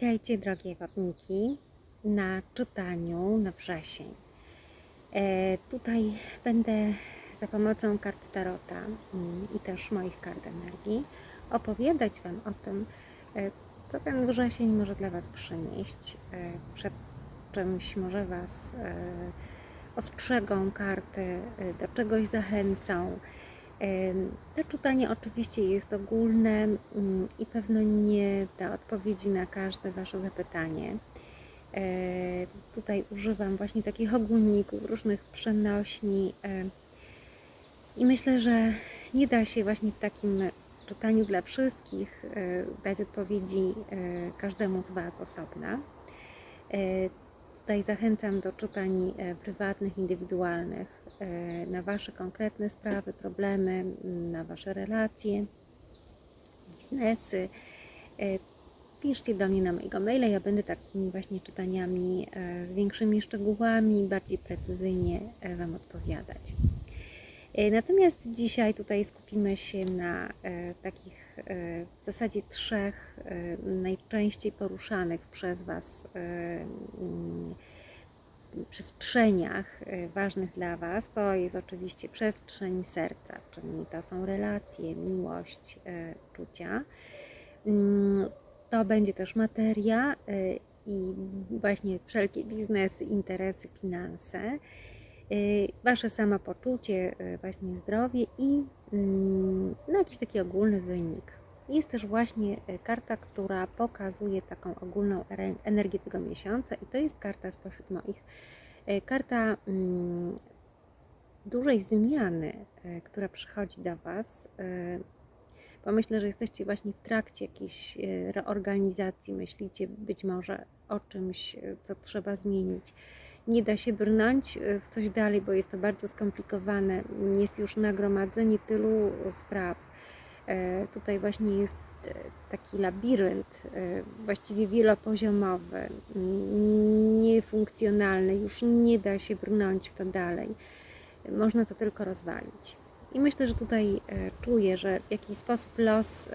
Witajcie drogie wodniki na czytaniu na wrzesień. E, tutaj będę za pomocą kart Tarota mm, i też moich kart energii opowiadać Wam o tym, e, co ten wrzesień może dla Was przynieść, e, przed czymś może Was e, ostrzegą karty, e, do czegoś zachęcą. To czytanie oczywiście jest ogólne mm, i pewno nie da odpowiedzi na każde Wasze zapytanie. E, Tutaj używam właśnie takich ogólników, różnych przenośni e, i myślę, że nie da się właśnie w takim czytaniu dla wszystkich e, dać odpowiedzi każdemu z Was osobna. Tutaj zachęcam do czytań e, prywatnych, indywidualnych e, na Wasze konkretne sprawy, problemy, na Wasze relacje, biznesy. E, Piszcie do mnie na mojego maila, ja będę takimi właśnie czytaniami z większymi szczegółami, bardziej precyzyjnie Wam odpowiadać. Natomiast dzisiaj tutaj skupimy się na takich w zasadzie trzech e, najczęściej poruszanych przez Was e, mm, przestrzeniach e, ważnych dla Was. To jest oczywiście przestrzeń serca, czyli to są relacje, miłość, czucia. Mm, To będzie też materia i właśnie wszelkie biznesy, interesy, finanse. Wasze samopoczucie, właśnie zdrowie i no, jakiś taki ogólny wynik. Jest też właśnie e, karta, która pokazuje taką ogólną energię tego miesiąca i to jest karta spośród moich. E, Karta mm, dużej zmiany, e, która przychodzi do Was, bo myślę, że jesteście właśnie w trakcie jakiejś reorganizacji, myślicie być może o czymś, co trzeba zmienić. Nie da się brnąć e, w coś dalej, bo jest to bardzo skomplikowane. Jest już nagromadzenie tylu spraw. E, Tutaj właśnie jest e, taki labirynt, e, właściwie wielopoziomowy, niefunkcjonalny, już nie da się brnąć w to dalej. Można to tylko rozwalić. I myślę, że tutaj e, czuję, że w jakiś sposób los e,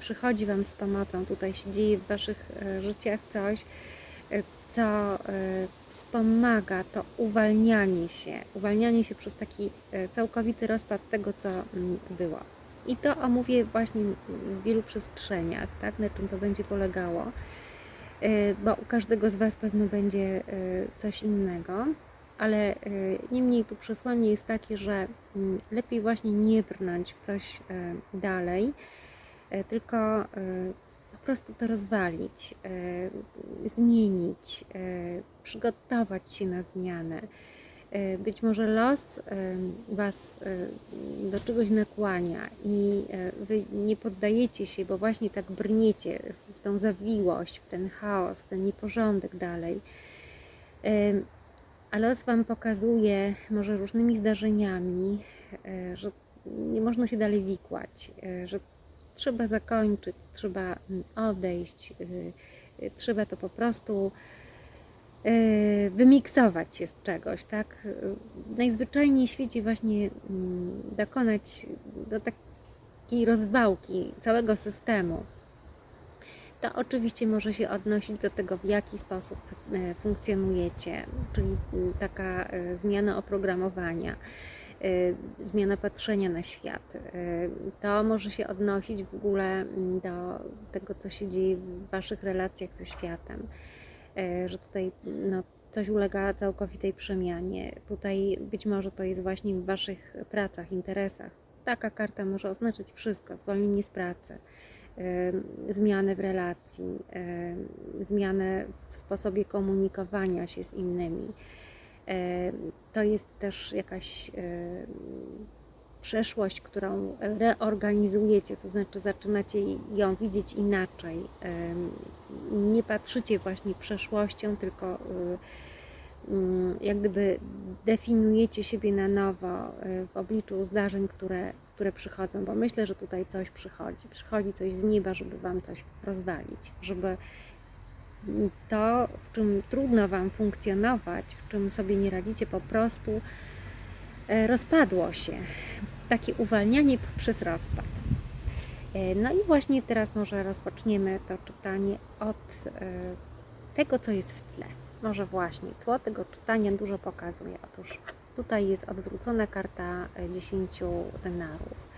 przychodzi Wam z pomocą. Tutaj się dzieje w Waszych e, życiach coś, e, co e, wspomaga to uwalnianie się, uwalnianie się przez taki e, całkowity rozpad tego, co mm, było. I to omówię właśnie w wielu przestrzeniach, tak, na czym to będzie polegało, E, bo u każdego z Was pewno będzie coś innego ale niemniej tu przesłanie jest takie, że mm, lepiej właśnie nie brnąć w coś dalej, tylko prostu to rozwalić, e, zmienić, e, przygotować się na zmianę. E, Być może los Was do czegoś nakłania i Wy nie poddajecie się, bo właśnie tak brniecie w tą zawiłość, w ten chaos, w ten nieporządek dalej. A los Wam pokazuje może różnymi zdarzeniami, że nie można się dalej wikłać, że trzeba zakończyć, trzeba mm, odejść, e, e, trzeba to po prostu e, wymiksować się z czegoś, tak? Najzwyczajniej w świecie właśnie mm, dokonać do takiej rozwałki całego systemu. To oczywiście może się odnosić do tego, w jaki sposób funkcjonujecie, czyli taka zmiana oprogramowania, zmiana patrzenia na świat. E, To może się odnosić w ogóle m, do tego, co się dzieje w Waszych relacjach ze światem, E, że tutaj no, coś ulega całkowitej przemianie. Tutaj być może to jest właśnie w Waszych pracach, interesach. Taka karta może oznaczać wszystko, zwolnienie z pracy zmianę w relacji, zmianę w sposobie komunikowania się z innymi. Em, To jest też jakaś em, przeszłość, którą reorganizujecie, to znaczy zaczynacie ją widzieć inaczej. Em, Nie patrzycie właśnie przeszłością, tylko mm, jak gdyby definiujecie siebie na nowo w obliczu zdarzeń, które, które przychodzą, bo myślę, że tutaj coś przychodzi. Przychodzi coś z nieba, żeby Wam coś rozwalić, żeby to, w czym trudno Wam funkcjonować, w czym sobie nie radzicie, po prostu e, rozpadło się. Takie uwalnianie poprzez rozpad. E, No i właśnie teraz może rozpoczniemy to czytanie od e, tego, co jest w tle. Może właśnie tło tego czytania dużo pokazuje. Otóż tutaj jest odwrócona karta e, 10 denarów.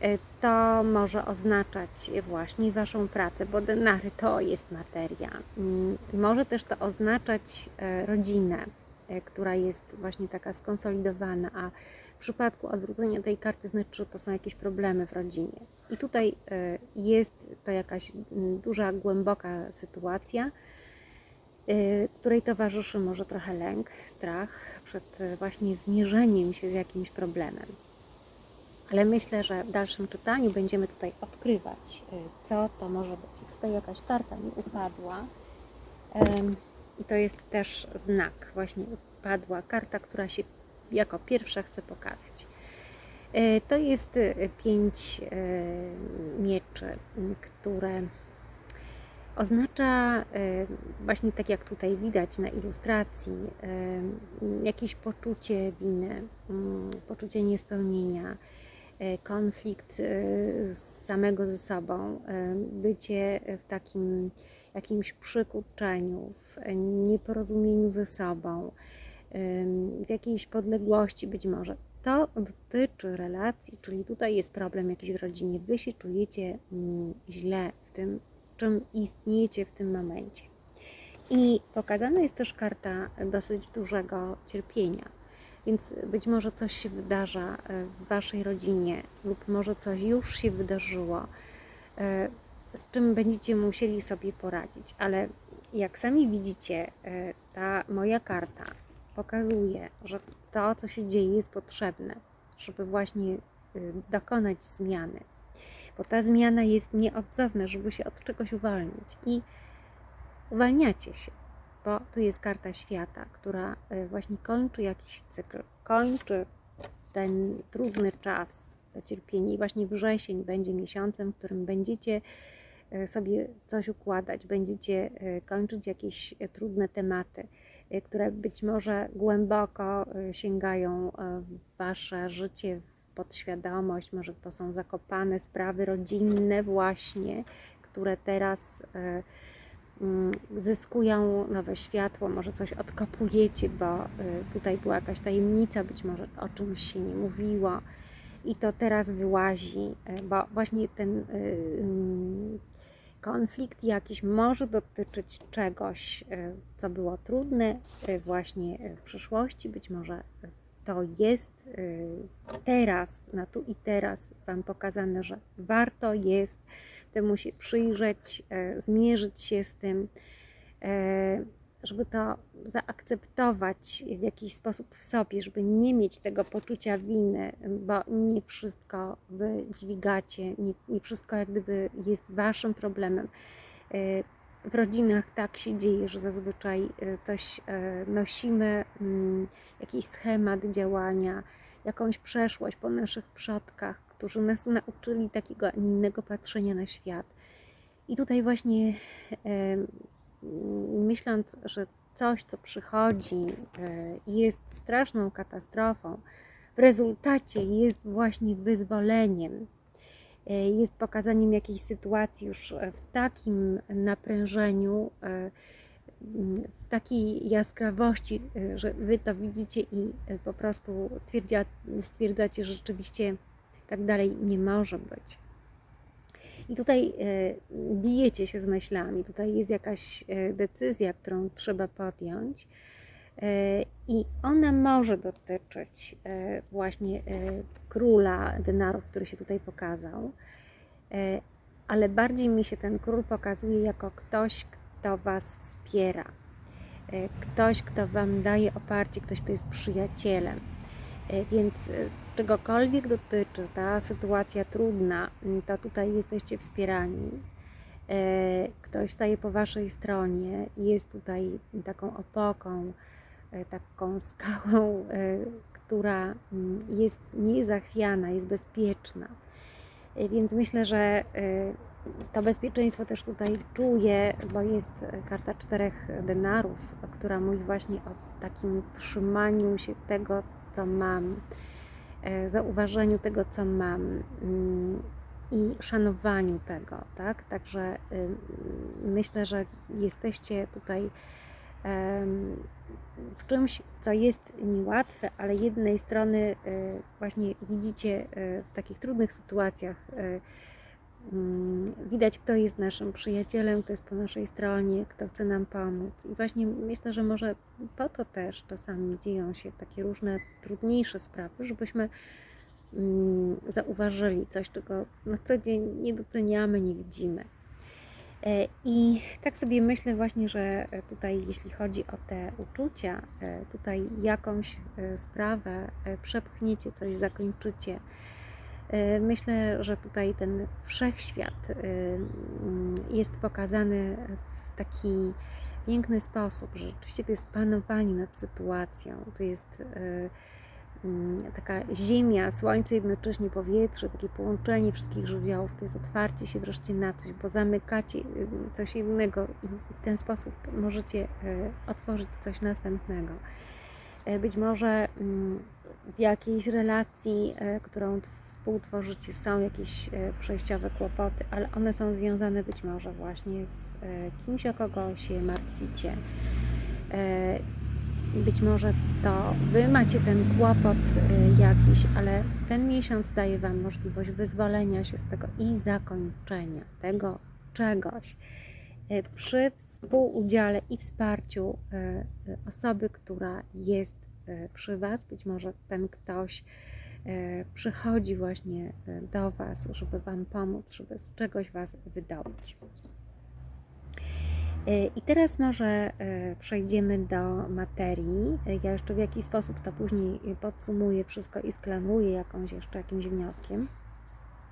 E, To może oznaczać właśnie Waszą pracę, bo denary to jest materia. Mm, Może też to oznaczać e, rodzinę, e, która jest właśnie taka skonsolidowana, a w przypadku odwrócenia tej karty znaczy, że to są jakieś problemy w rodzinie. I tutaj jest to jakaś mm, duża, głęboka sytuacja, której towarzyszy może trochę lęk, strach przed właśnie zmierzeniem się z jakimś problemem. Ale myślę, że w dalszym czytaniu będziemy tutaj odkrywać, e, co to może być. Tutaj jakaś karta mi upadła. I to jest też znak. Właśnie upadła karta, która się jako pierwsza chce pokazać. E, To jest e, pięć mieczy, które oznacza właśnie tak jak tutaj widać na ilustracji, jakieś poczucie winy, mm, poczucie niespełnienia, konflikt e, samego ze sobą, e, bycie w takim jakimś przykurczeniu, w nieporozumieniu ze sobą, w jakiejś podległości być może. To dotyczy relacji, czyli tutaj jest problem jakiś w rodzinie. Wy się czujecie mm, źle w tym, czym istniejecie w tym momencie. I pokazana jest też karta dosyć dużego cierpienia. Więc być może coś się wydarza e, w waszej rodzinie, lub może coś już się wydarzyło, e, z czym będziecie musieli sobie poradzić. Ale jak sami widzicie, e, ta moja karta pokazuje, że to, co się dzieje, jest potrzebne, żeby właśnie dokonać zmiany. Bo ta zmiana jest nieodzowna, żeby się od czegoś uwolnić. I uwalniacie się, bo tu jest karta świata, która y, właśnie kończy jakiś cykl, kończy ten trudny czas, to cierpienie. I właśnie wrzesień będzie miesiącem, w którym będziecie y, sobie coś układać, będziecie y, kończyć jakieś trudne tematy, które być może głęboko sięgają w wasze życie, podświadomość, może to są zakopane sprawy rodzinne właśnie, które teraz zyskują nowe światło, może coś odkopujecie, bo y, tutaj była jakaś tajemnica, być może o czymś się nie mówiło i to teraz wyłazi, y, bo właśnie ten y, mm, konflikt jakiś może dotyczyć czegoś, co było trudne właśnie w przyszłości, być może to jest y, teraz, na tu i teraz Wam pokazane, że warto jest temu się przyjrzeć, e, zmierzyć się z tym, e, żeby to zaakceptować w jakiś sposób w sobie, żeby nie mieć tego poczucia winy, bo nie wszystko Wy dźwigacie, nie, nie wszystko jak gdyby jest Waszym problemem. W rodzinach tak się dzieje, że zazwyczaj e, coś e, nosimy, mm, jakiś schemat działania, jakąś przeszłość po naszych przodkach, którzy nas nauczyli takiego, a innego patrzenia na świat. I tutaj właśnie e, myśląc, że coś, co przychodzi, jest straszną katastrofą, w rezultacie jest właśnie wyzwoleniem, jest pokazaniem jakiejś sytuacji już w takim naprężeniu, e, w takiej jaskrawości, e, że Wy to widzicie i e, po prostu stwierdzia, stwierdzacie, że rzeczywiście tak dalej nie może być. I tutaj e, bijecie się z myślami, tutaj jest jakaś e, decyzja, którą trzeba podjąć, e, i ona może dotyczyć e, właśnie e, króla denarów, który się tutaj pokazał, e, ale bardziej mi się ten król pokazuje jako ktoś, kto Was wspiera, ktoś, kto Wam daje oparcie, ktoś, kto jest przyjacielem. Więc czegokolwiek dotyczy ta sytuacja trudna, to tutaj jesteście wspierani. Ktoś staje po Waszej stronie jest tutaj taką opoką, taką skałą, e, która mm, jest niezachwiana, jest bezpieczna. E, Więc myślę, że e, to bezpieczeństwo też tutaj czuję, bo jest e, karta czterech denarów, która mówi właśnie o takim trzymaniu się tego, co mam, e, zauważeniu tego, co mam. Mm, i szanowaniu tego, tak? Także myślę, że jesteście tutaj w czymś, co jest niełatwe, ale jednej strony y, właśnie widzicie y, w takich trudnych sytuacjach y, mm, widać, kto jest naszym przyjacielem, kto jest po naszej stronie, kto chce nam pomóc. I właśnie myślę, że może po to też czasami dzieją się takie różne trudniejsze sprawy, żebyśmy mm, zauważyli coś, czego na co dzień nie doceniamy, nie widzimy. E, I tak sobie myślę właśnie, że tutaj jeśli chodzi o te uczucia, e, tutaj jakąś e, sprawę przepchniecie, coś zakończycie. Myślę, że tutaj ten wszechświat mm, jest pokazany w taki piękny sposób, że rzeczywiście to jest panowanie nad sytuacją, to jest taka ziemia, słońce, jednocześnie powietrze, takie połączenie wszystkich żywiołów, to jest otwarcie się wreszcie na coś, bo zamykacie y, coś innego i w ten sposób możecie e, otworzyć coś następnego. E, Być może mm, w jakiejś relacji, e, którą współtworzycie, są jakieś e, przejściowe kłopoty, ale one są związane być może właśnie z kimś, o kogo się martwicie. Być może to Wy macie ten kłopot e, jakiś, ale ten miesiąc daje Wam możliwość wyzwolenia się z tego i zakończenia tego czegoś e, przy współudziale i wsparciu e, osoby, która jest przy Was. Być może ten ktoś przychodzi właśnie do Was, żeby Wam pomóc, żeby z czegoś Was wydobyć. E, I teraz może e, przejdziemy do materii. E, Ja jeszcze w jakiś sposób to później podsumuję wszystko i sklamuję jakąś jeszcze jakimś wnioskiem,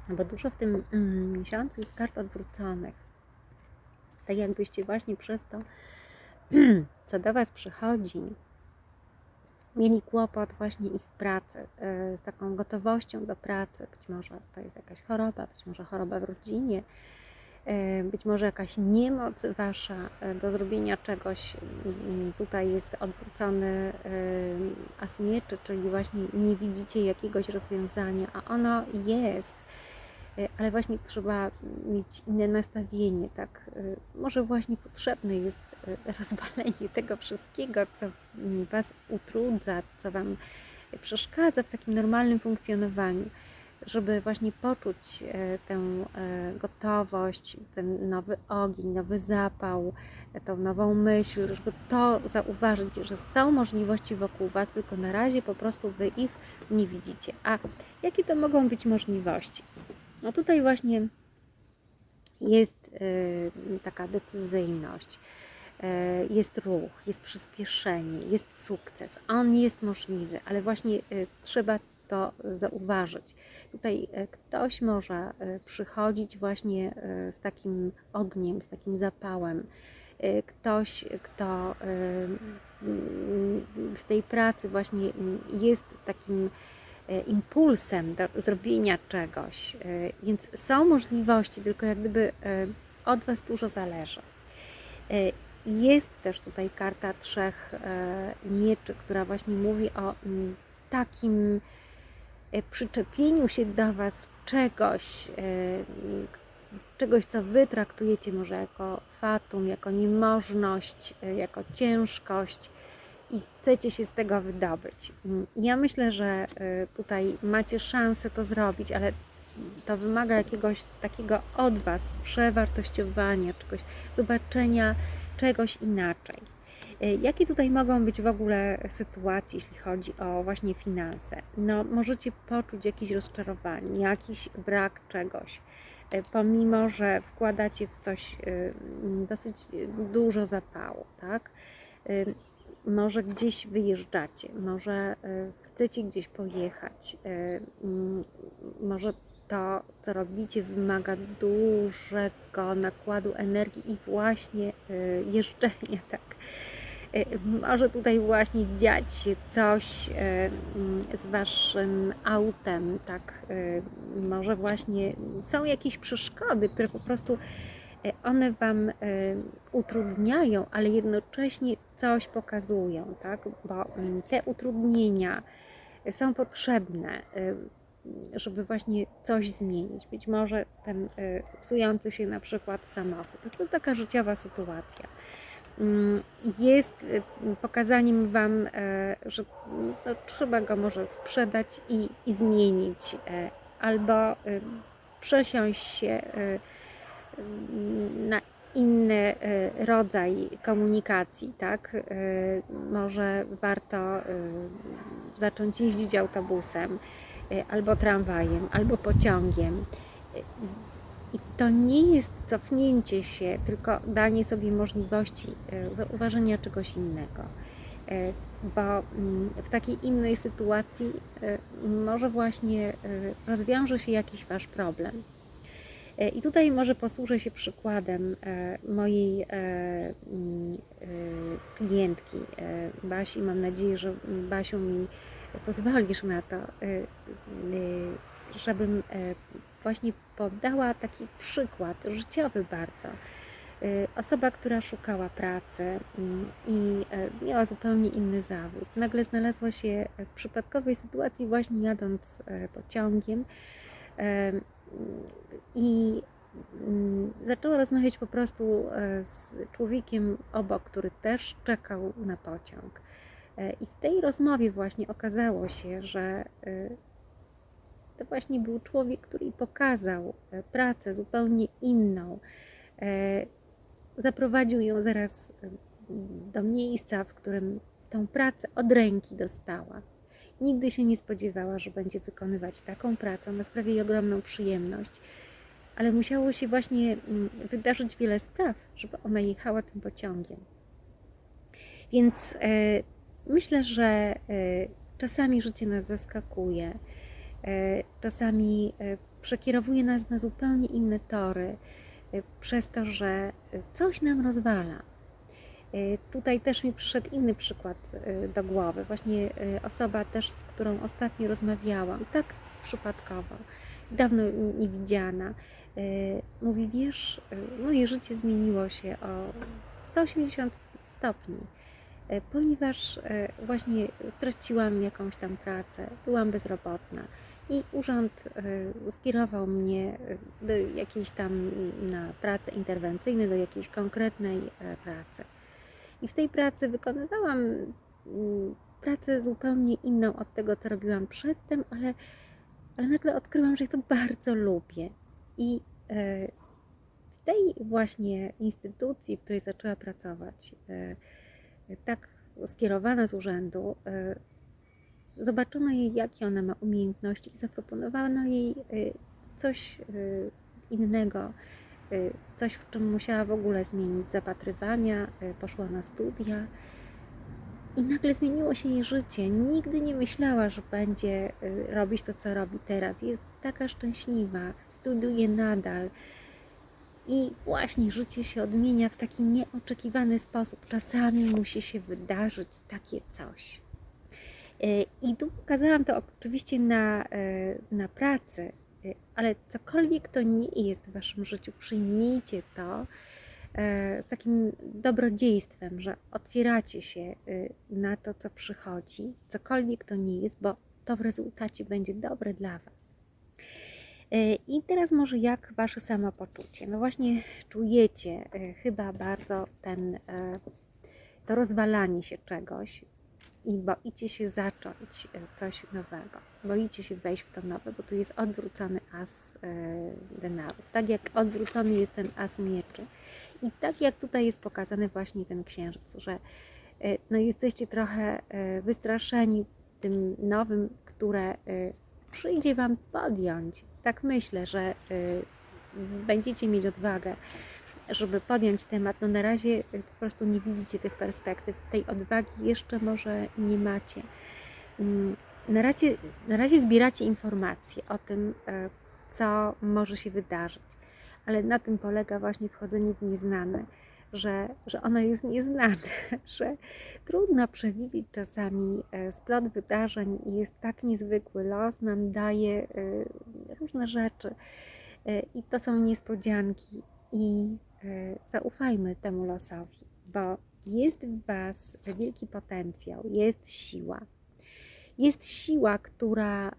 bo dużo w tym mm, miesiącu jest kart odwróconych. Tak jakbyście właśnie przez to, co do Was przychodzi, mieli kłopot właśnie i w pracy, z taką gotowością do pracy. Być może to jest jakaś choroba, być może choroba w rodzinie, być może jakaś niemoc Wasza e, do zrobienia czegoś. Mm, Tutaj jest odwrócony e, as mieczy, czyli właśnie nie widzicie jakiegoś rozwiązania, a ono jest. E, Ale właśnie trzeba mieć inne nastawienie, tak? E, Może właśnie potrzebne jest e, rozwalenie tego wszystkiego, co mm, Was utrudza, co Wam przeszkadza w takim normalnym funkcjonowaniu, żeby właśnie poczuć e, tę e, gotowość, ten nowy ogień, nowy zapał, e, tą nową myśl, żeby to zauważyć, że są możliwości wokół Was, tylko na razie po prostu Wy ich nie widzicie. A jakie to mogą być możliwości? No tutaj właśnie jest taka decyzyjność, jest ruch, jest przyspieszenie, jest sukces. On jest możliwy, ale właśnie trzeba to zauważyć. Tutaj e, ktoś może e, przychodzić właśnie e, z takim ogniem, z takim zapałem. Ktoś, kto w tej pracy właśnie jest takim impulsem do zrobienia czegoś. Więc są możliwości, tylko jak gdyby od Was dużo zależy. Jest też tutaj karta trzech mieczy, która właśnie mówi o mm, takim przyczepieniu się do Was czegoś, e, czegoś, co Wy traktujecie może jako fatum, jako niemożność, e, jako ciężkość i chcecie się z tego wydobyć. Ja myślę, że e, tutaj macie szansę to zrobić, ale to wymaga jakiegoś takiego od Was przewartościowania czegoś, zobaczenia czegoś inaczej. E, Jakie tutaj mogą być w ogóle sytuacje, jeśli chodzi o właśnie finanse? No, możecie poczuć jakieś rozczarowanie, jakiś brak czegoś, e, pomimo że wkładacie w coś m, dosyć dużo zapału, tak? Może gdzieś wyjeżdżacie, może chcecie gdzieś pojechać, może to, co robicie, wymaga dużego nakładu energii i właśnie jeżdżenia, tak. Może tutaj właśnie dziać się coś e, z waszym autem, tak. e, Może właśnie są jakieś przeszkody, które po prostu e, one wam utrudniają, ale jednocześnie coś pokazują, tak? Bo mm, te utrudnienia są potrzebne. Żeby właśnie coś zmienić. Być może ten psujący się na przykład samochód. To taka życiowa sytuacja. Mm, Jest y, pokazaniem Wam, e, że no, trzeba go może sprzedać i, i zmienić, e, albo y, przesiąść się y, na inny rodzaj komunikacji, tak? Może warto zacząć jeździć autobusem, albo tramwajem, albo pociągiem. I to nie jest cofnięcie się, tylko danie sobie możliwości e, zauważenia czegoś innego. E, Bo mm, w takiej innej sytuacji e, może właśnie rozwiąże się jakiś Wasz problem. I tutaj może posłużę się przykładem mojej mm, klientki Basi. Mam nadzieję, że Basiu mi pozwolisz na to, żebym właśnie podała taki przykład życiowy bardzo. E, Osoba, która szukała pracy mm, i e, miała zupełnie inny zawód, nagle znalazła się w przypadkowej sytuacji, właśnie jadąc e, pociągiem. I mm, zaczęła rozmawiać po prostu z człowiekiem obok, który też czekał na pociąg. I w tej rozmowie właśnie okazało się, że to właśnie był człowiek, który pokazał e, pracę zupełnie inną. E, Zaprowadził ją zaraz do miejsca, w którym tą pracę od ręki dostała. Nigdy się nie spodziewała, że będzie wykonywać taką pracę. Ona sprawia jej ogromną przyjemność, ale musiało się właśnie mm, wydarzyć wiele spraw, żeby ona jechała tym pociągiem. Więc e, myślę, że czasami życie nas zaskakuje, czasami e, przekierowuje nas na zupełnie inne tory, e, przez to, że e, coś nam rozwala. E, Tutaj też mi przyszedł inny przykład e, do głowy. Właśnie e, osoba też, z którą ostatnio rozmawiałam, tak przypadkowo, dawno niewidziana, e, mówi, wiesz, e, moje życie zmieniło się o 180 stopni, e, ponieważ e, właśnie straciłam jakąś tam pracę, byłam bezrobotna i urząd e, skierował mnie e, do jakiejś tam na pracę interwencyjne, do jakiejś konkretnej e, pracy. I w tej pracy wykonywałam mm, pracę zupełnie inną od tego, co robiłam przedtem, ale, ale nagle odkryłam, że ja to bardzo lubię. I w tej właśnie instytucji, w której zaczęła pracować, tak skierowana z urzędu, zobaczono jej, jakie ona ma umiejętności i zaproponowano jej e, coś e, innego, e, coś, w czym musiała w ogóle zmienić zapatrywania, poszła na studia i nagle zmieniło się jej życie. Nigdy nie myślała, że będzie robić to, co robi teraz. Jest taka szczęśliwa, studiuje nadal. I właśnie życie się odmienia w taki nieoczekiwany sposób. Czasami musi się wydarzyć takie coś. E, I tu pokazałam to oczywiście na, e, na pracy, e, ale cokolwiek to nie jest w Waszym życiu, przyjmijcie to z takim dobrodziejstwem, że otwieracie się na to, co przychodzi, cokolwiek to nie jest, bo to w rezultacie będzie dobre dla Was. I teraz może jak Wasze samopoczucie? No właśnie czujecie chyba bardzo ten, to rozwalanie się czegoś i boicie się zacząć e, coś nowego. Boicie się wejść w to nowe, bo tu jest odwrócony as denarów. Tak jak odwrócony jest ten as mieczy. I tak jak tutaj jest pokazany właśnie ten księżyc, że e, no jesteście trochę e, wystraszeni tym nowym, które przyjdzie Wam podjąć. Tak myślę, że będziecie mieć odwagę, żeby podjąć temat. No na razie e, po prostu nie widzicie tych perspektyw, tej odwagi jeszcze może nie macie. Mm, Na razie, na razie zbieracie informacje o tym, e, co może się wydarzyć, ale na tym polega właśnie wchodzenie w nieznane, że, że ono jest nieznane, że trudno przewidzieć czasami e, splot wydarzeń i jest tak niezwykły. Los nam daje różne rzeczy i to są niespodzianki i zaufajmy temu losowi, bo jest w Was wielki potencjał, jest siła. Jest siła, która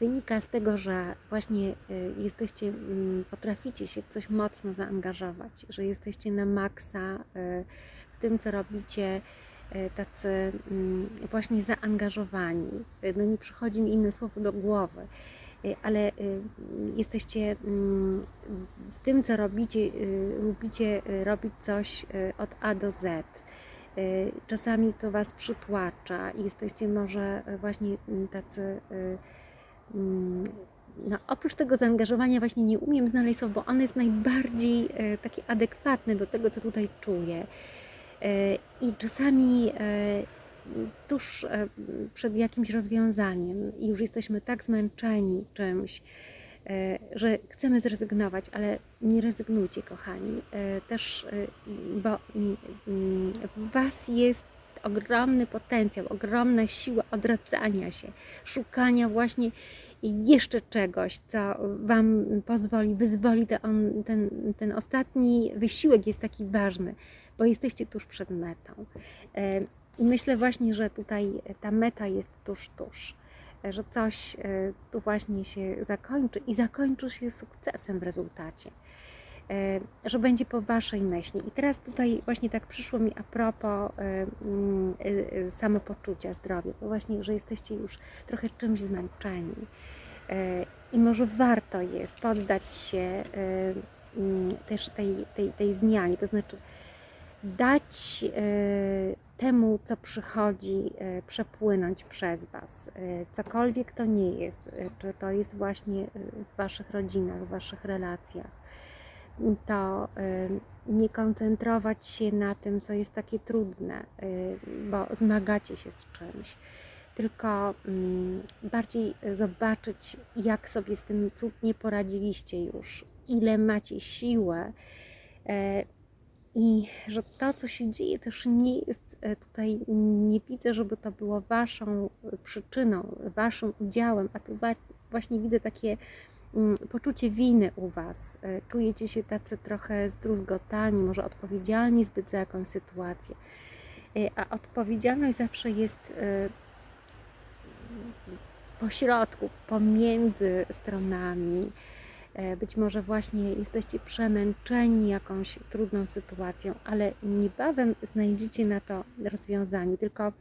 wynika z tego, że właśnie y, jesteście, mm, potraficie się w coś mocno zaangażować, że jesteście na maksa y, w tym, co robicie, tacy mm, właśnie zaangażowani. No nie przychodzi mi inne słowo do głowy, ale y, jesteście mm, w tym, co robicie, y, lubicie y, robić coś y, od A do Z. Y, Czasami to Was przytłacza i jesteście może y, właśnie mm, tacy. y, mm, No, oprócz tego zaangażowania, właśnie nie umiem znaleźć słowa, bo ono jest najbardziej y, takie adekwatne do tego, co tutaj czuję. Y, I czasami y, tuż y, przed jakimś rozwiązaniem i już jesteśmy tak zmęczeni czymś, e, że chcemy zrezygnować, ale nie rezygnujcie, kochani. E, Też, e, bo mm, mm, w Was jest ogromny potencjał, ogromna siła odradzania się, szukania właśnie jeszcze czegoś, co Wam pozwoli, wyzwoli ten, ten, ten ostatni wysiłek jest taki ważny, bo jesteście tuż przed metą. E, I myślę właśnie, że tutaj ta meta jest tuż, tuż że coś e, tu właśnie się zakończy i zakończy się sukcesem w rezultacie. E, Że będzie po Waszej myśli. I teraz tutaj właśnie tak przyszło mi a propos e, mm, e, samopoczucia, zdrowia, bo właśnie, że jesteście już trochę czymś zmęczeni. E, I może warto jest poddać się e, mm, też tej, tej, tej zmianie, to znaczy dać e, temu, co przychodzi, e, przepłynąć przez Was. E, Cokolwiek to nie jest, e, czy to jest właśnie w Waszych rodzinach, w Waszych relacjach, to nie koncentrować się na tym, co jest takie trudne, bo zmagacie się z czymś. Tylko mm, bardziej zobaczyć, jak sobie z tym cudnie poradziliście już, ile macie siłę, i że to, co się dzieje, też nie jest tutaj, nie widzę, żeby to było Waszą e, przyczyną, Waszym udziałem, a tu właśnie widzę takie mm, poczucie winy u Was. E, Czujecie się tacy trochę zdruzgotani, może odpowiedzialni zbyt za jakąś sytuację. E, A odpowiedzialność zawsze jest e, pośrodku, pomiędzy stronami. E, Być może właśnie jesteście przemęczeni jakąś trudną sytuacją, ale niebawem znajdziecie na to rozwiązanie, tylko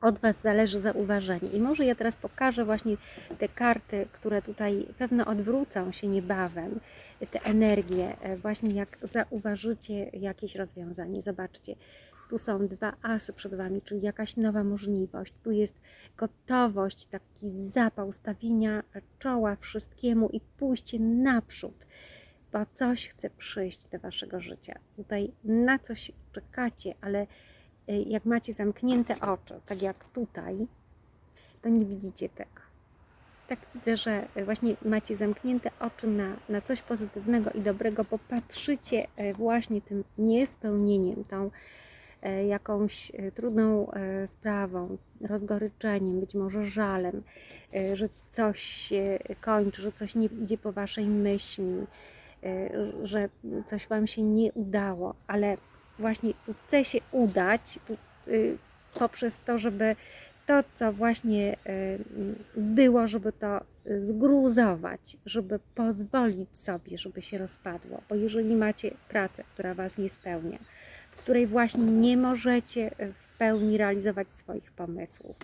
od Was zależy zauważenie. I może ja teraz pokażę właśnie te karty, które tutaj pewno odwrócą się niebawem, te energie, e, właśnie jak zauważycie jakieś rozwiązanie. Zobaczcie, tu są dwa asy przed Wami, czyli jakaś nowa możliwość. Tu jest gotowość, taki zapał stawienia czoła wszystkiemu i pójście naprzód, bo coś chce przyjść do Waszego życia. Tutaj na coś czekacie, ale y, jak macie zamknięte oczy, tak jak tutaj, to nie widzicie tego. Tak widzę, że właśnie macie zamknięte oczy na, na coś pozytywnego i dobrego, bo patrzycie e, właśnie tym niespełnieniem, tą jakąś e, trudną e, sprawą, rozgoryczeniem, być może żalem, e, że coś się kończy, że coś nie idzie po waszej myśli, e, że coś wam się nie udało, ale właśnie tu chce się udać y, poprzez to, żeby to, co właśnie było, żeby to zgruzować, żeby pozwolić sobie, żeby się rozpadło. Bo jeżeli macie pracę, która Was nie spełnia, w której właśnie nie możecie y, w pełni realizować swoich pomysłów,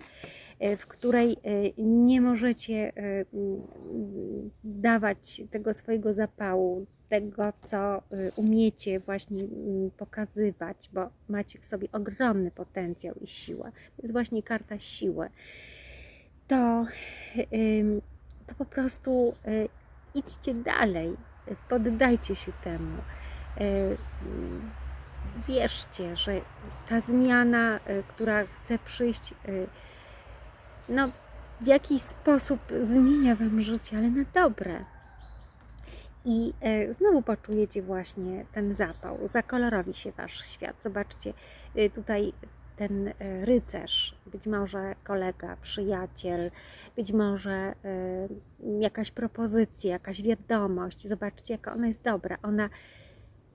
y, w której y, nie możecie mm, dawać tego swojego zapału, tego, co umiecie właśnie mm, pokazywać, bo macie w sobie ogromny potencjał i siłę. To jest właśnie karta siły. To, to po prostu idźcie dalej, poddajcie się temu. Y, Wierzcie, że ta zmiana, y, która chce przyjść, y, no, w jakiś sposób zmienia Wam życie, ale na dobre. I e, znowu poczujecie właśnie ten zapał, zakolorowi się Wasz świat. Zobaczcie, y, tutaj ten rycerz, być może kolega, przyjaciel, być może y, jakaś propozycja, jakaś wiadomość. Zobaczcie, jaka ona jest dobra. Ona,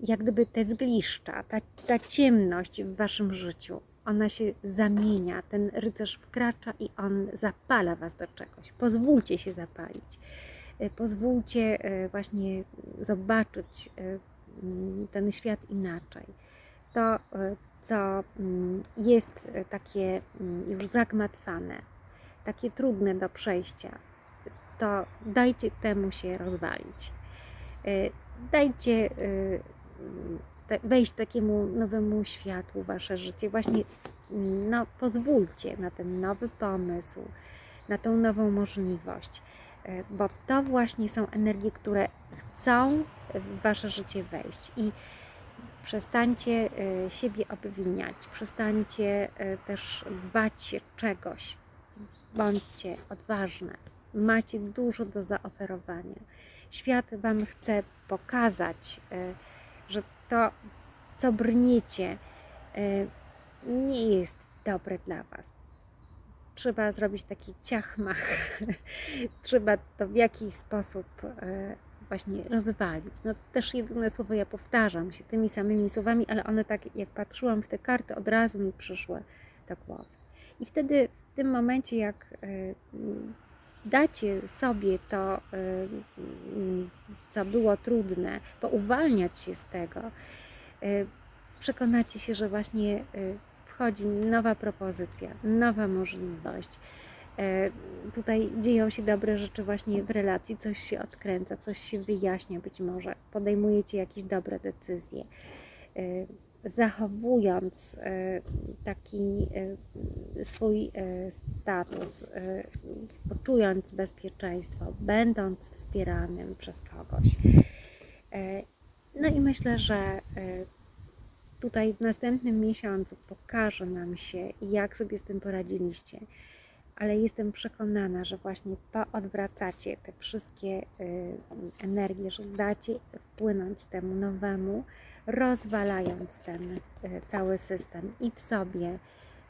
jak gdyby te zgliszcza, ta, ta ciemność w Waszym życiu, ona się zamienia, ten rycerz wkracza i on zapala Was do czegoś. Pozwólcie się zapalić. Y, Pozwólcie y, właśnie zobaczyć mm, ten świat inaczej. To, co mm, jest takie mm, już zagmatwane, takie trudne do przejścia, to dajcie temu się rozwalić. Dajcie wejść takiemu nowemu światłu w wasze życie. Właśnie mm, no, pozwólcie na ten nowy pomysł, na tą nową możliwość, y, bo to właśnie są energie, które chcą w wasze życie wejść i przestańcie y, siebie obwiniać, przestańcie y, też bać się czegoś. Bądźcie odważne. Macie dużo do zaoferowania. Świat Wam chce pokazać, to, co brniecie, y, nie jest dobre dla Was. Trzeba zrobić taki ciachmach. Trzeba to w jakiś sposób y, właśnie rozwalić. No też jedyne słowo ja powtarzam się tymi samymi słowami, ale one tak jak patrzyłam w te karty od razu mi przyszły do głowy. I wtedy w tym momencie jak y, dacie sobie to, y, co było trudne, pouwalniać się z tego, y, przekonacie się, że właśnie y, wchodzi nowa propozycja, nowa możliwość. Tutaj dzieją się dobre rzeczy właśnie w relacji, coś się odkręca, coś się wyjaśnia być może, podejmujecie jakieś dobre decyzje. Zachowując e, taki e, swój e, status, poczując bezpieczeństwo, będąc wspieranym przez kogoś. No i myślę, że tutaj w następnym miesiącu pokaże nam się, jak sobie z tym poradziliście. Ale jestem przekonana, że właśnie poodwracacie te wszystkie y, energie, że dacie wpłynąć temu nowemu, rozwalając ten y, cały system i w sobie,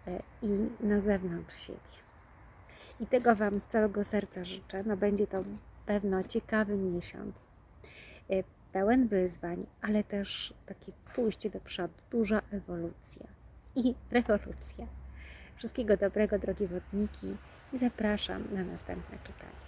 y, i na zewnątrz siebie. I tego Wam z całego serca życzę. No będzie to pewno ciekawy miesiąc, pełen wyzwań, ale też takie pójście do przodu, duża ewolucja i rewolucja. Wszystkiego dobrego, drogie wodniki, i zapraszam na następne czytanie.